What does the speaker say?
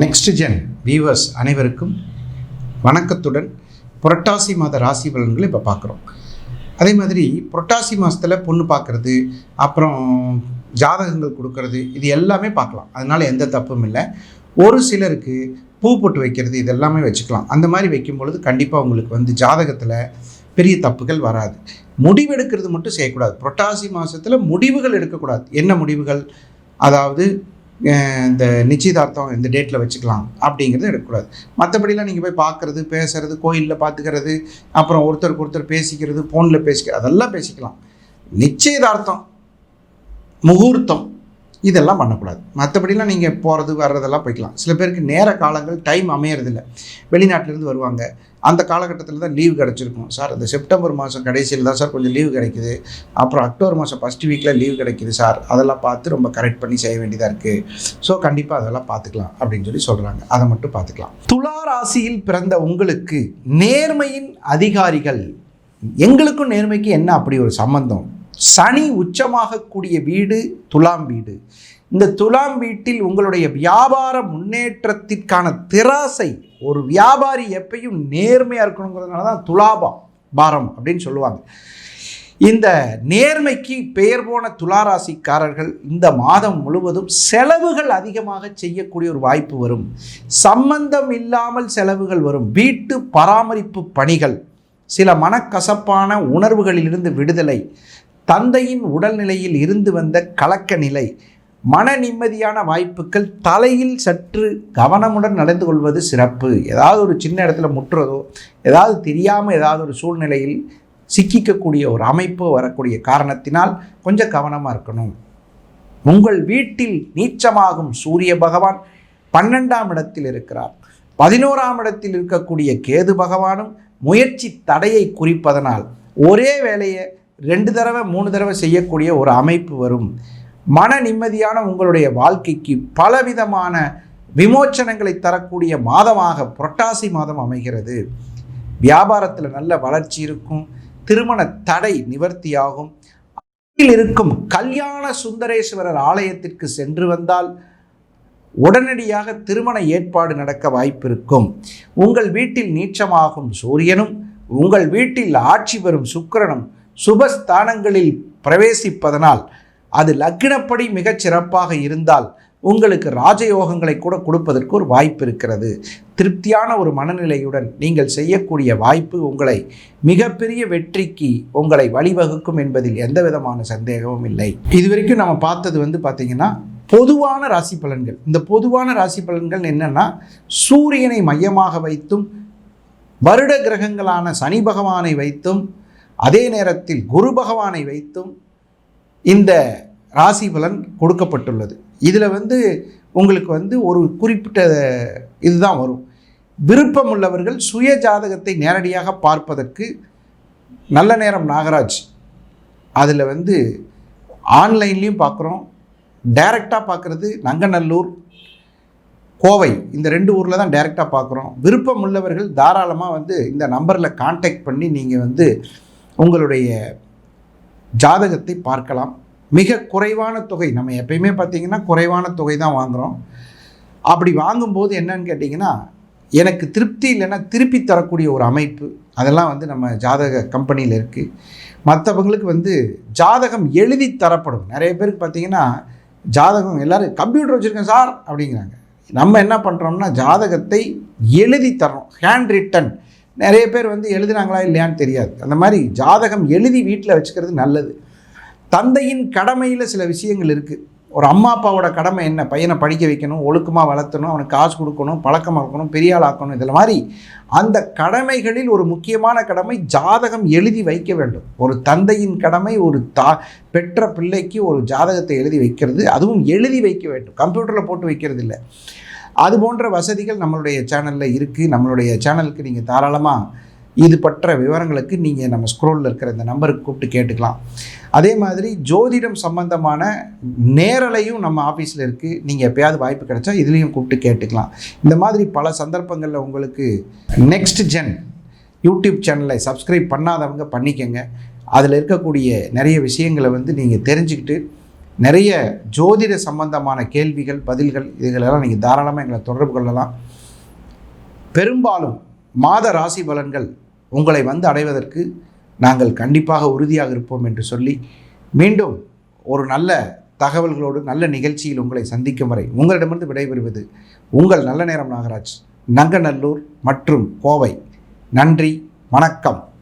Next gen viewers அனைவருக்கும் வணக்கத்துடன் புரட்டாசி மாத ராசி பலன்களை இப்போ பார்க்குறோம். அதே மாதிரி புரட்டாசி மாதத்தில் பொண்ணு பார்க்குறது அப்புறம் ஜாதகங்கள் கொடுக்கறது இது எல்லாமே பார்க்கலாம். அதனால் எந்த தப்பும் இல்லை. ஒரு சிலருக்கு பூ போட்டு வைக்கிறது இது எல்லாமே வச்சுக்கலாம். அந்த மாதிரி வைக்கும் பொழுது கண்டிப்பாக உங்களுக்கு வந்து ஜாதகத்தில் பெரிய தப்புகள் வராது. முடிவெடுக்கிறது மட்டும் செய்யக்கூடாது. புரட்டாசி மாதத்தில் முடிவுகள் எடுக்கக்கூடாது. என்ன முடிவுகள்? அதாவது இந்த நிச்சயதார்த்தம் இந்த டேட்டில் வச்சுக்கலாம் அப்படிங்கிறது எடுக்கக்கூடாது. மற்றபடிலாம் நீங்கள் போய் பார்க்குறது பேசுறது கோயிலில் பார்த்துக்கிறது அப்புறம் ஒருத்தருக்கு ஒருத்தர் பேசிக்கிறது ஃபோனில் பேசிக்கிறது அதெல்லாம் பேசிக்கலாம். நிச்சயதார்த்தம் முகூர்த்தம். இதெல்லாம் பண்ணக்கூடாது. மற்றபடிலாம் நீங்கள் போகிறது வர்றதெல்லாம் போய்க்கலாம். சில பேருக்கு நேர காலங்கள் டைம் அமையறதில்ல. வெளிநாட்டிலேருந்து வருவாங்க. அந்த காலகட்டத்தில் தான் லீவ் கிடச்சிருக்கும். சார் இந்த செப்டம்பர் மாதம் கடைசியில் தான் சார் கொஞ்சம் லீவ் கிடைக்குது. அப்புறம் அக்டோபர் மாதம் ஃபஸ்ட் வீக்கில் லீவ் கிடைக்குது சார். அதெல்லாம் பார்த்து ரொம்ப கரெக்ட் பண்ணி செய்ய வேண்டியதாக இருக்குது ஸோ கண்டிப்பாக அதெல்லாம் பார்த்துக்கலாம் அப்படின்னு சொல்லி சொல்கிறாங்க அதை மட்டும் பார்த்துக்கலாம். துலா ராசியில் பிறந்த உங்களுக்கு நேர்மையின் அதிகாரிகள் எங்களுக்கும் நேர்மைக்கு என்ன அப்படி ஒரு சம்பந்தம்? சனி உச்சமாகக்கூடிய வீடு துலாம் வீடு. இந்த துலாம் வீட்டில் உங்களுடைய வியாபார முன்னேற்றத்திற்கான திராசை ஒரு வியாபாரி எப்பையும் நேர்மையாக இருக்கணுங்கிறதுனால தான் துலாபம் பாரம் அப்படின்னு சொல்லுவாங்க. இந்த நேர்மைக்கு பெயர் போன துளாராசிக்காரர்கள் இந்த மாதம் முழுவதும் செலவுகள் அதிகமாக செய்யக்கூடிய ஒரு வாய்ப்பு வரும். சம்பந்தம் இல்லாமல் செலவுகள் வரும். வீட்டு பராமரிப்பு பணிகள் சில மனக்கசப்பான உணர்வுகளிலிருந்து விடுதலை தந்தையின் உடல்நிலையில் இருந்து வந்த கலக்க நிலை மன நிம்மதியான வாய்ப்புகள் தலையில் சற்று கவனமுடன் நடந்து கொள்வது சிறப்பு. ஏதாவது ஒரு சின்ன இடத்துல முட்டுறதோ ஏதாவது தெரியாமல் ஏதாவது ஒரு சூழ்நிலையில் சிக்கிக்கக்கூடிய ஒரு அமைப்பு வரக்கூடிய காரணத்தினால் கொஞ்சம் கவனமாக இருக்கணும். உங்கள் வீட்டில் நீச்சமாகும் சூரிய பகவான் பன்னெண்டாம் இடத்தில் இருக்கிறார். பதினோராம் இடத்தில் இருக்கக்கூடிய கேது பகவானும் முயற்சி தடையை குறிப்பதனால் ஒரே வேலையை ரெண்டு தடவை மூணு தடவை செய்யக்கூடிய ஒரு அமைப்பு வரும். மன நிம்மதியான உங்களுடைய வாழ்க்கைக்கு பலவிதமான விமோச்சனங்களை தரக்கூடிய மாதமாக புரட்டாசி மாதம் அமைகிறது. வியாபாரத்தில் நல்ல வளர்ச்சி இருக்கும். திருமண தடை நிவர்த்தியாகும். அருகில் இருக்கும் கல்யாண சுந்தரேஸ்வரர் ஆலயத்திற்கு சென்று வந்தால் உடனடியாக திருமண ஏற்பாடு நடக்க வாய்ப்பிருக்கும் உங்கள் வீட்டில் நீச்சமாகும் சூரியனும் உங்கள் வீட்டில் ஆட்சி பெறும் சுக்கிரனும் சுபஸ்தானங்களில் பிரவேசிப்பதனால் அது லக்னப்படி மிகச் சிறப்பாக இருந்தால் உங்களுக்கு ராஜயோகங்களை கூட கொடுப்பதற்கு ஒரு வாய்ப்பு இருக்கிறது. திருப்தியான ஒரு மனநிலையுடன் நீங்கள் செய்யக்கூடிய வாய்ப்பு உங்களை மிகப்பெரிய வெற்றிக்கு உங்களை வழிவகுக்கும் என்பதில் எந்த விதமான சந்தேகமும் இல்லை. இதுவரைக்கும் நம்ம பார்த்தது வந்து பார்த்திங்கன்னா பொதுவான ராசி பலன்கள். இந்த பொதுவான ராசி பலன்கள் என்னென்னா சூரியனை மையமாக வைத்தும் வருட கிரகங்களான சனி பகவானை வைத்தும் அதே நேரத்தில் குரு பகவானை வைத்தும் இந்த ராசி பலன் கொடுக்கப்பட்டுள்ளது. இதில் வந்து உங்களுக்கு வந்து ஒரு குறிப்பிட்ட இதுதான் வரும். விருப்பம் உள்ளவர்கள் சுய ஜாதகத்தை நேரடியாக பார்ப்பதற்கு நல்ல நேரம் நாகராஜ். அதில் வந்து ஆன்லைன்லேயும் பார்க்குறோம் டைரெக்டாக பார்க்குறது நங்கநல்லூர் கோவை இந்த ரெண்டு ஊரில் தான் டைரெக்டாக பார்க்குறோம் விருப்பம் உள்ளவர்கள் தாராளமாக வந்து இந்த நம்பரில் காண்டாக்ட் பண்ணி நீங்கள் வந்து உங்களுடைய ஜாதகத்தை பார்க்கலாம். மிக குறைவான தொகை நம்ம எப்பயுமே பார்த்தீங்கன்னா குறைவான தொகை தான் வாங்குகிறோம் அப்படி வாங்கும்போது என்னன்னு கேட்டிங்கன்னா எனக்கு திருப்தி இல்லைன்னா திருப்பி தரக்கூடிய ஒரு அமைப்பு அதெல்லாம் வந்து நம்ம ஜாதக கம்பெனியில் இருக்குது மற்றவங்களுக்கு வந்து ஜாதகம் எழுதி தரப்படும். நிறைய பேருக்கு பார்த்தீங்கன்னா ஜாதகம் எல்லோரும் கம்ப்யூட்டர் வச்சுருக்கேன் சார் அப்படிங்கிறாங்க. நம்ம என்ன பண்ணுறோம்னா ஜாதகத்தை எழுதி தரோம் ஹேண்ட் ரிட்டன் நிறைய பேர் வந்து எழுதுனாங்களா இல்லையான்னு தெரியாது. அந்த மாதிரி ஜாதகம் எழுதி வீட்டில் வச்சுக்கிறது நல்லது. தந்தையின் கடமையில் சில விஷயங்கள் இருக்குது ஒரு அம்மா அப்பாவோட கடமை என்ன? பையனை படிக்க வைக்கணும் ஒழுக்கமாக வளர்த்தணும் அவனுக்கு காசு கொடுக்கணும் பழக்கமாக இருக்கணும் பெரிய ஆக்கணும் இதில் மாதிரி அந்த கடமைகளில் ஒரு முக்கியமான கடமை ஜாதகம் எழுதி வைக்க வேண்டும். ஒரு தந்தையின் கடமை ஒரு தா பெற்ற பிள்ளைக்கு ஒரு ஜாதகத்தை எழுதி வைக்கிறது. அதுவும் எழுதி வைக்க வேண்டும். கம்ப்யூட்டரில் போட்டு வைக்கிறது இல்லை. அது போன்ற வசதிகள் நம்மளுடைய சேனலில் இருக்குது நம்மளுடைய சேனலுக்கு நீங்கள் தாராளமாக இது பற்ற விவரங்களுக்கு நீங்கள் நம்ம ஸ்க்ரோலில் இருக்கிற இந்த நம்பருக்கு கூப்பிட்டு கேட்டுக்கலாம். அதே மாதிரி ஜோதிடம் சம்பந்தமான நேரலையும் நம்ம ஆஃபீஸில் இருக்குது நீங்கள் எப்பயாவது வாய்ப்பு கிடைச்சா இதுலேயும் கூப்பிட்டு கேட்டுக்கலாம். இந்த மாதிரி பல சந்தர்ப்பங்களில் உங்களுக்கு நெக்ஸ்ட் ஜென் யூடியூப் சேனலை சப்ஸ்கிரைப் பண்ணாதவங்க பண்ணிக்கங்க. அதில் இருக்கக்கூடிய நிறைய விஷயங்களை வந்து நீங்கள் தெரிஞ்சுக்கிட்டு நிறைய ஜோதிட சம்பந்தமான கேள்விகள் பதில்கள் இதுகளெல்லாம் நீங்கள் தாராளமாக எங்களை தொடர்பு கொள்ளலாம். பெரும்பாலும் மாத ராசி பலன்கள் உங்களை வந்து அடைவதற்கு நாங்கள் கண்டிப்பாக உறுதியாக இருப்போம் என்று சொல்லி மீண்டும் ஒரு நல்ல தகவல்களோடு நல்ல நிகழ்ச்சியில் உங்களை சந்திக்கும் வரை உங்களிடமிருந்து விடைபெறுவது உங்கள் நல்ல நேரம் நாகராஜ் நங்கநல்லூர் மற்றும் கோவை. நன்றி வணக்கம்.